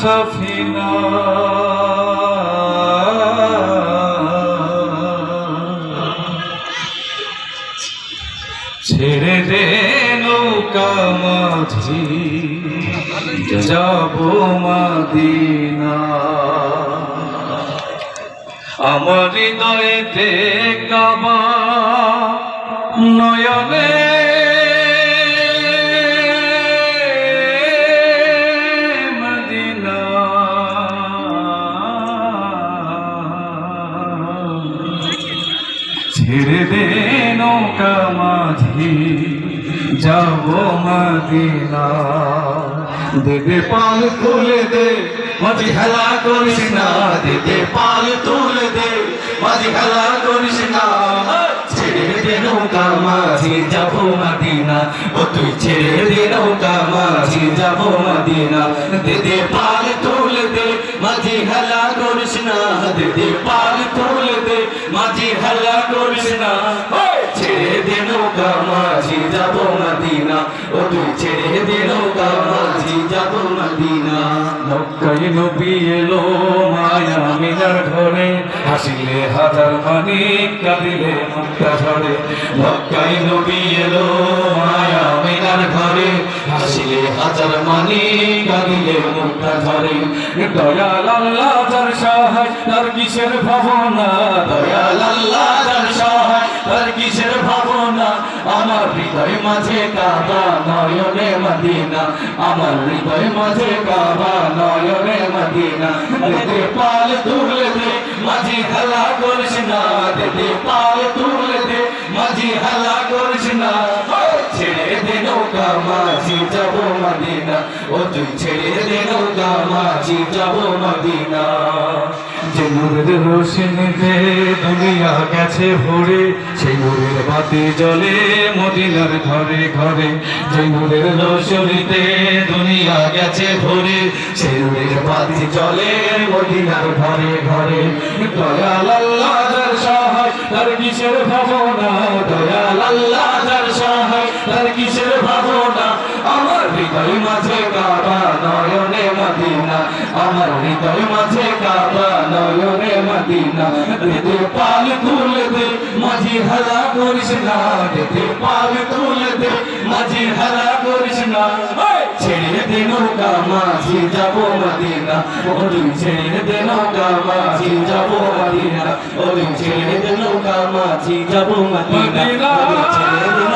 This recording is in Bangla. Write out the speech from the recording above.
সাফিনা। ছেড়ে দে নৌকা মাঝি যাব মাদিনা। আমার হৃদয়েতে কাবা নয়নে ছেড়ে দে নৌকা মাঝি, যাব মদিনা দে দে পাল খুলে দে, মাঝি হেলা করিস না। দে দে পাল তুলে দে, মাঝি হেলা করিস না। ছেড়ে দে নৌকা মাঝি, যাব মদিনা। ও তুই ছেড়ে দে নৌকা মাঝি, যাব মদিনা। দে দে পাল তুলে দে, মাঝি হেলা করিস না। দে দে পাল তুলে মাঝি হেলা করিস না। ছেড়ে দে নৌকা, মাঝি, যাব মদিনা। ও তুই ছেড়ে দে নৌকা, মাঝি, যাব মদিনা। মক্কাই নবী এলো মায়া মিনার ঘরে। হাসিলে হাজার মানি কাঁদিলে মক্কা ঝরে মক্কাই নবী এলো মায়া ঘরে। হাসিলে হাজার মানি কাঁদিলে মক্কা ঝরে দয়াল আল্লাহ সহায় ভাবনা, দয়াল আল্লাহ তার ভাবনা? আমার হৃদয় মাঝে কাবা, নয়নে মদিনা। আমার হৃদয় মাঝে কাবা, নয়নে মদিনা। দে পাল তুলে দে মাঝি খেলা করিস না। পাল তুলে দে মাঝি হেলা করিস ছেড়ে দে নৌকা, মাঝি যাব মদিনা। ও তুই ছেড়ে দে নৌকা, মাঝি যাব মদিনা। নূরের রোশনীতে দুনিয়া গেছে ভরে, সেই নূরের বাতি জ্বলে মদিনার ঘরে ঘরে। যে নূরের রোশনীতে দুনিয়া গেছে ভরে, সেই নূরের বাতি জ্বলে মদিনার ঘরে ঘরে। দয়াল আল্লাহ যার সহায়, তার কিসের ভাবনা? দয়াল আল্লাহ যার সহায়, তার কিসের ভাবনা? আমার হৃদয় মাঝে কাবা নয়নে মদিনা আমার হৃদয় মাঝে কাবা নয়নে মদিনা। দে পাল তুলে দে, মাঝি হেলা করিস না। দে পাল তুলে দে, মাঝি হেলা করিস না। ছেড়ে দে নৌকা, মাঝি যাব মদিনা। ওই ছেড়ে দে নৌকা, মাঝি যাব মদিনা। ওই ছেড়ে দে নৌকা, মাঝি যাব মদিনা। ছেড়ে দে